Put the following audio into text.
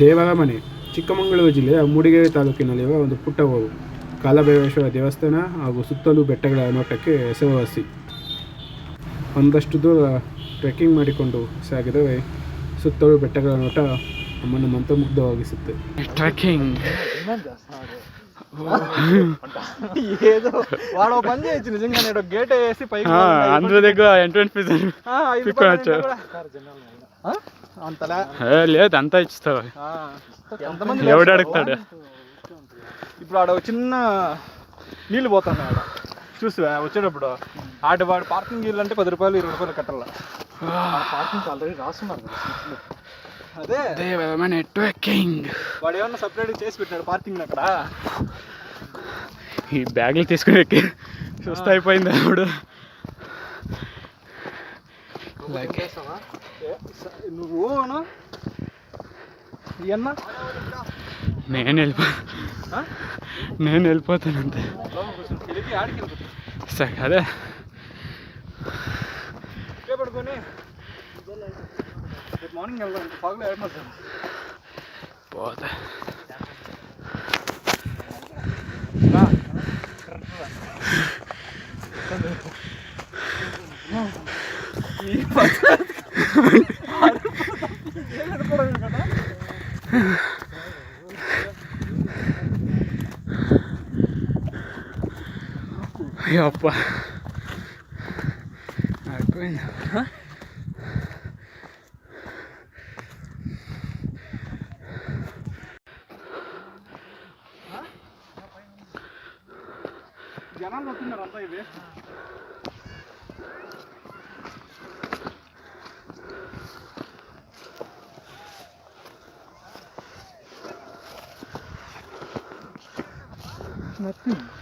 ದೇವರಮನೆ ಚಿಕ್ಕಮಗಳೂರು ಜಿಲ್ಲೆಯ ಮೂಡಿಗೆರೆ ತಾಲೂಕಿನಲ್ಲಿರುವ ಒಂದು ಪುಟ್ಟ ಊರು ಕಾಲಭೈರೇಶ್ವರ ದೇವಸ್ಥಾನ ಹಾಗೂ ಸುತ್ತಲೂ ಬೆಟ್ಟಗಳ ನೋಟಕ್ಕೆ ಹೆಸರುವಾಸಿ ಒಂದಷ್ಟು ದೂರ ಟ್ರೆಕ್ಕಿಂಗ್ ಮಾಡಿಕೊಂಡು ಸಾಗಿದರೆ ಸುತ್ತಲೂ ಬೆಟ್ಟಗಳ ನೋಟ ನಮ್ಮನ್ನು ಮಂತ್ರಮುಗ್ಧವಾಗಿಸುತ್ತೆ ట్రెక్కింగ్ ఏదో వాడు ఒక పని చేయొచ్చు నిజంగా నేను గేట్ వేసి పైకి అందరి దగ్గర ఎంట్రన్స్ ఫీజు అంతలా? లేదు అంతా ఇస్తావు ఎవడు? అడుగుతాడు? ఇప్పుడు ఆడ చిన్న నీళ్ళు పోతున్నాయి ఆడ. చూసి వచ్చేటప్పుడు ఆడ వాడు పార్కింగ్ ఇల్లు అంటే పది రూపాయలు ఇరవై రూపాయలు కట్టాల? పార్కింగ్ ఆల్రెడీ రాస్తున్నారు అదే. ట్రెక్కింగ్ వాడు ఏమన్నా సపరేట్ చేసి పెట్టాడు పార్కింగ్ అక్కడ? ఈ బ్యాగులు తీసుకుని ఎక్కి సుస్థ అయిపోయింది అప్పుడు. స- నువ్వు అను. ఈ అన్న నేను వెళ్ళిపో ఆ? నేను వెళ్ళిపోతాను అంతే లోపలికి కూర్చో. వెళ్ళిపోయి ఆడికి వెళ్ళిపోతాం సరే అదే ఇక్కడే పడుకొని రేపు మార్నింగ్ వెళ్దాం ఫాగ్లో ఏడమవుతాం పోతా అయ్యో అయ్యప్ప. అయిపోయింది. జనాలు వస్తున్నారు అంతా ఇవి nothing.